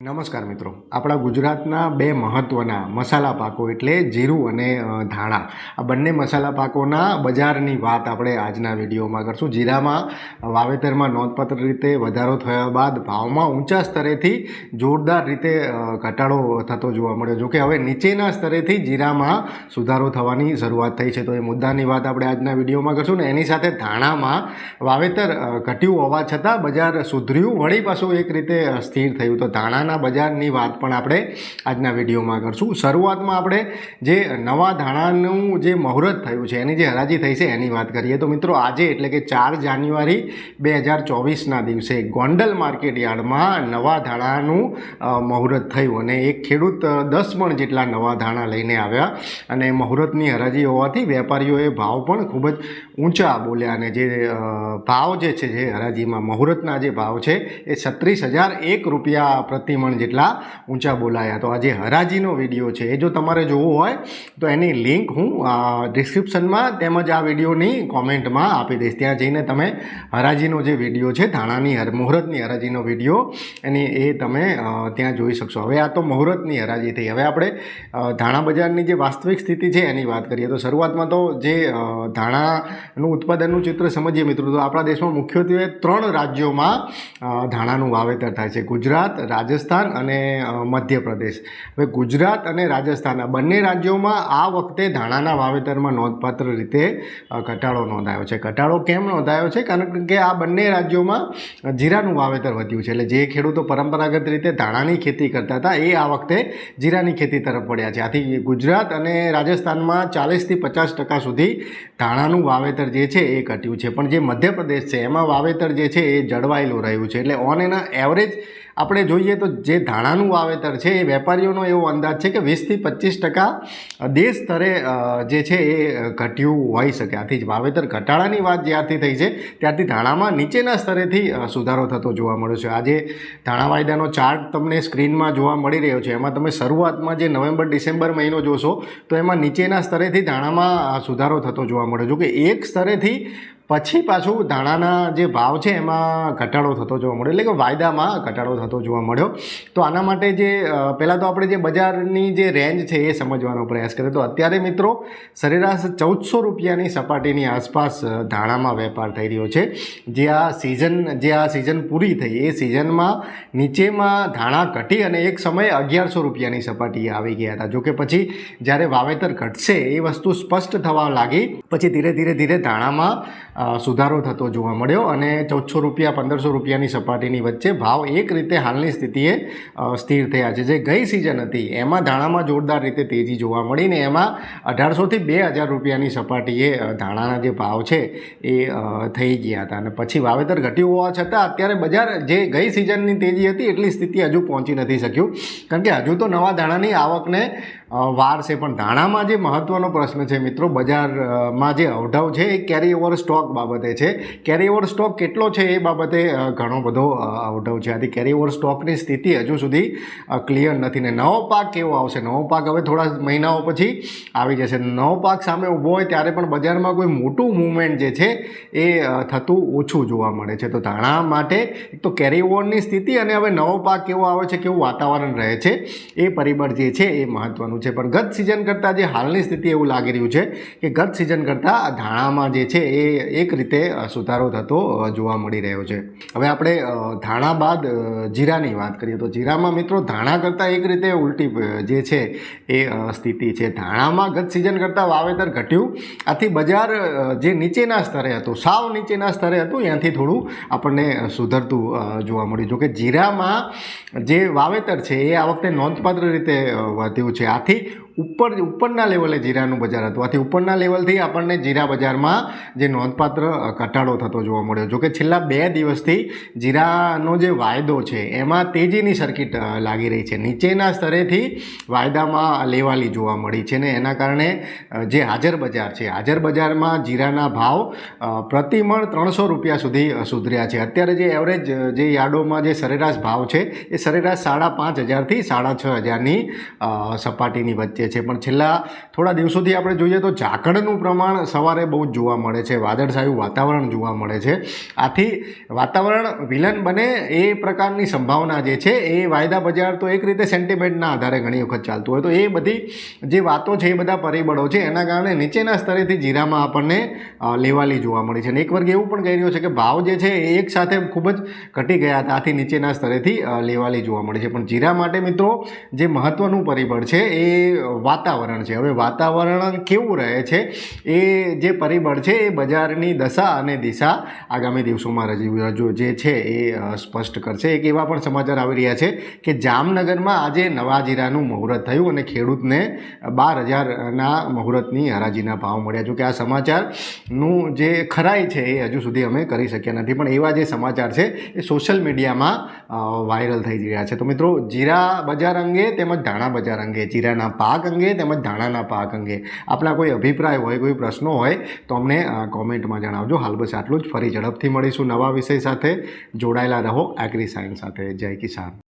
નમસ્કાર મિત્રો. આપણા ગુજરાતના બે મહત્ત્વના મસાલા પાકો એટલે જીરું અને ધાણા. આ બંને મસાલા પાકોના બજારની વાત આપણે આજના વિડીયોમાં કરશું. જીરામાં વાવેતરમાં નોંધપાત્ર રીતે વધારો થયા બાદ ભાવમાં ઊંચા સ્તરેથી જોરદાર રીતે ઘટાડો થતો જોવા મળ્યો. જોકે હવે નીચેના સ્તરેથી જીરામાં સુધારો થવાની શરૂઆત થઈ છે. તો એ મુદ્દાની વાત આપણે આજના વિડીયોમાં કરશું ને એની સાથે ધાણામાં વાવેતર ઘટ્યું હોવા છતાં બજાર સુધર્યું. વળી પાછું એક રીતે સ્થિર થયું. તો ધાણાના બજારની વાત પણ આપણે આજના વિડીયોમાં કરશું. શરૂઆતમાં આપણે જે નવા ધાણાનું જે મુહૂર્ત થયું છે, એની જે હરાજી થઈ છે, એની વાત કરીએ. તો મિત્રો, આજે એટલે કે ચાર જાન્યુઆરી બે હજાર ચોવીસના દિવસે ગોંડલ માર્કેટ યાર્ડમાં નવા ધાણાનું મુહૂર્ત થયું અને એક ખેડૂત દસ મણ જેટલા નવા ધાણા લઈને આવ્યા અને મુહૂર્તની હરાજી હોવાથી વેપારીઓએ ભાવ પણ ખૂબ જ ઊંચા બોલ્યા અને જે ભાવ જે છે, જે હરાજીમાં મુહૂર્તના જે ભાવ છે, એ છત્રીસ હજાર એક રૂપિયા પ્રતિ મણ જેટલા ઊંચા બોલાયા. તો આ જે હરાજીનો વીડિયો છે, એ જો તમારે જોવો હોય, તો એની લિંક હું ડિસ્ક્રિપ્શનમાં તેમજ આ વિડીયોની કોમેન્ટમાં આપી દઈશ. ત્યાં જઈને તમે હરાજીનો જે વીડિયો છે હર, મુહૂર્તની હરાજીનો વીડિયો, એની, એ તમે ત્યાં જોઈ શકશો. હવે આ તો મુહૂર્તની હરાજી થઈ. હવે આપણે ધાણા બજારની જે વાસ્તવિક સ્થિતિ છે, એની વાત કરીએ. તો શરૂઆતમાં તો જે ધાણાનું ઉત્પાદનનું ચિત્ર સમજીએ મિત્રો, તો આપણા દેશમાં મુખ્યત્વે ત્રણ રાજ્યોમાં ધાણાનું વાવેતર થાય છે. ગુજરાત, રાજસ્થાન અને મધ્યપ્રદેશ. હવે ગુજરાત અને રાજસ્થાન, આ બંને રાજ્યોમાં આ વખતે ધાણાના વાવેતરમાં નોંધપાત્ર રીતે ઘટાડો નોંધાયો છે. ઘટાડો કેમ નોંધાયો છે? કારણ કે આ બંને રાજ્યોમાં જીરાનું વાવેતર વધ્યું છે. એટલે જે ખેડૂતો પરંપરાગત રીતે ધાણાની ખેતી કરતા હતા, એ આ વખતે જીરાની ખેતી તરફ પડ્યા છે. આથી ગુજરાત અને રાજસ્થાનમાં ચાલીસથી પચાસ ટકા સુધી ધાણાનું વાવેતર જે છે, એ ઘટ્યું છે. પણ જે મધ્યપ્રદેશ છે, એમાં વાવેતર જે છે, એ જળવાયેલું રહ્યું છે. એટલે ઓન એના એવરેજ આપણે જોઈએ તો જે ધાણાનું વાવેતર છે, એ વેપારીઓનો એવો અંદાજ છે કે વીસથી પચીસ ટકા દેશ સ્તરે જે છે એ ઘટ્યું હોઈ શકે. આથી જ વાવેતર ઘટાડાની વાત જ્યારથી થઈ છે, ત્યારથી ધાણામાં નીચેના સ્તરેથી સુધારો થતો જોવા મળ્યો છે. આજે ધાણા વાયદાનો ચાર્ટ તમને સ્ક્રીનમાં જોવા મળી રહ્યો છે. એમાં તમે શરૂઆતમાં જે નવેમ્બર, ડિસેમ્બર મહિનો જોશો, તો એમાં નીચેના સ્તરેથી ધાણામાં સુધારો થતો જોવા મળ્યો. જો કે એક સ્તરેથી પછી પાછું ધાણાના જે ભાવ છે એમાં ઘટાડો થતો જોવા મળ્યો. એટલે કે વાયદામાં ઘટાડો થતો જોવા મળ્યો. તો આના માટે જે પહેલાં તો આપણે જે બજારની જે રેન્જ છે એ સમજવાનો પ્રયાસ કરીએ તો અત્યારે મિત્રો સરેરાશ ચૌદસો રૂપિયાની સપાટીની આસપાસ ધાણામાં વેપાર થઈ રહ્યો છે. જે આ સિઝન, જે આ સિઝન પૂરી થઈ, એ સિઝનમાં નીચેમાં ધાણા ઘટી અને એક સમયે અગિયારસો રૂપિયાની સપાટીએ આવી ગયા હતા. જોકે પછી જ્યારે વાવેતર ઘટશે, એ વસ્તુ સ્પષ્ટ થવા લાગી. પછી ધીરે ધીરે ધીરે ધાણામાં સુધારો થતો જોવા મળ્યો અને ચૌદસો રૂપિયા, પંદરસો રૂપિયાની સપાટીની વચ્ચે ભાવ એક રીતે હાલની સ્થિતિએ સ્થિર થયા છે. જે ગઈ સિઝન હતી, એમાં ધાણામાં જોરદાર રીતે તેજી જોવા મળી ને એમાં અઢારસોથી બે હજાર રૂપિયાની સપાટીએ ધાણાના જે ભાવ છે એ થઈ ગયા હતા. અને પછી વાવેતર ઘટ્યું હોવા છતાં અત્યારે બજાર જે ગઈ સિઝનની તેજી હતી, એટલી સ્થિતિ હજુ પહોંચી નથી શક્યું. કારણ કે હજુ તો નવા ધાણાની આવકને વાર છે, પણ ધાણામાં જે મહત્ત્વનો પ્રશ્ન છે, મિત્રો, બજારમાં જે અવઢવ છે, એ કેરી ઓવર સ્ટોક બાબતે છે. કેરી ઓવર સ્ટોક કેટલો છે, એ બાબતે ઘણો બધો અવઢવ છે. આથી કેરી ઓવર સ્ટોકની સ્થિતિ હજુ સુધી ક્લિયર નથી ને નવો પાક કેવો આવશે? નવો પાક હવે થોડા મહિનાઓ પછી આવી જશે. નવો પાક સામે ઊભો હોય ત્યારે પણ બજારમાં કોઈ મોટું મૂવમેન્ટ જે છે, એ થતું ઓછું જોવા મળે છે. તો ધાણા માટે એક તો કેરી ઓવરની સ્થિતિ અને હવે નવો પાક કેવો આવે છે, કેવું વાતાવરણ રહે છે, એ પરિબળ જે છે, એ મહત્ત્વનું છે. પણ ગત સિઝન કરતાં જે હાલની સ્થિતિ એવું લાગી રહ્યું છે કે ગત સિઝન કરતાં ધાણામાં જે છે એ એક રીતે સુધારો થતો જોવા મળી રહ્યો છે. હવે આપણે ધાણા બાદ જીરાની વાત કરીએ તો જીરામાં મિત્રો ધાણા કરતાં એક રીતે ઉલટી જે છે એ સ્થિતિ છે. ધાણામાં ગત સિઝન કરતાં વાવેતર ઘટ્યું. આથી બજાર જે નીચેના સ્તરે હતું, સાવ નીચેના સ્તરે હતું, ત્યાંથી થોડું આપણને સુધરતું જોવા મળ્યું. જોકે જીરામાં જે વાવેતર છે એ આ વખતે નોંધપાત્ર રીતે વધ્યું છે. આથી frappé ઉપર ઉપરના લેવલે જીરાનું બજાર હતું. આથી ઉપરના લેવલથી આપણને જીરા બજારમાં જે નોંધપાત્ર ઘટાડો થતો જોવા મળ્યો. જોકે છેલ્લા બે દિવસથી જીરાનો જે વાયદો છે, એમાં તેજીની સર્કિટ લાગી રહી છે. નીચેના સ્તરેથી વાયદામાં લેવાલી જોવા મળી છે ને એના કારણે જે હાજર બજાર છે, હાજર બજારમાં જીરાના ભાવ પ્રતિમણ ત્રણસો રૂપિયા સુધી સુધર્યા છે. અત્યારે જે એવરેજ જે યાર્ડોમાં જે સરેરાશ ભાવ છે, એ સરેરાશ સાડા પાંચ હજારથી સાડા છ હજારની સપાટીની વચ્ચે છે. પણ છેલ્લા થોડા દિવસોથી આપણે જોઈએ તો ઝાકળનું પ્રમાણ સવારે બહુ જ જોવા મળે છે. વાદળછાયું વાતાવરણ જોવા મળે છે. આથી વાતાવરણ વિલન બને એ પ્રકારની સંભાવના જે છે એ વાયદા બજાર તો એક રીતે સેન્ટિમેન્ટના આધારે ઘણી વખત ચાલતું હોય. તો એ બધી જે વાતો છે એ બધા પરિબળો છે એના કારણે નીચેના સ્તરેથી જીરામાં આપણને લેવાલી જોવા મળી છે. અને એક વર્ગ એવું પણ કહી રહ્યો છે કે ભાવ જે છે એ એક સાથે ખૂબ જ ઘટી ગયા હતા. આથી નીચેના સ્તરેથી લેવાલી જોવા મળી છે. પણ જીરા માટે મિત્રો જે મહત્ત્વનું પરિબળ છે એ વાતાવરણ છે. હવે વાતાવરણ કેવું રહે છે? એ જે પરિબળ છે, એ બજારની દશા અને દિશા આગામી દિવસોમાં રજૂ રજૂ જે છે એ સ્પષ્ટ કરશે. એક એવા પણ સમાચાર આવી રહ્યા છે કે જામનગરમાં આજે નવા જીરાનું મુહૂર્ત થયું અને ખેડૂતને બાર હજારના મુહૂર્તની હરાજીના ભાવ મળ્યા. જોકે આ સમાચારનું જે ખરાઈ છે એ હજુ સુધી અમે કરી શક્યા નથી. પણ એવા જે સમાચાર છે એ સોશિયલ મીડિયામાં વાયરલ થઈ રહ્યા છે. તો મિત્રો, જીરા બજાર અંગે તેમજ ધાણા બજાર અંગે જીરાના પાક અંગે તેમજ ધાણાના પાક અંગે. આપણા કોઈ અભિપ્રાય હોય, કોઈ પ્રશ્નો હોય, તો અમને કોમેન્ટમાં જણાવજો. હાલ બસ આટલું જ. ફરી ઝડપથી મળીશું નવા વિષય સાથે. જોડાયેલા રહો એગ્રી સાયન્સ સાથે. જય કિસાન.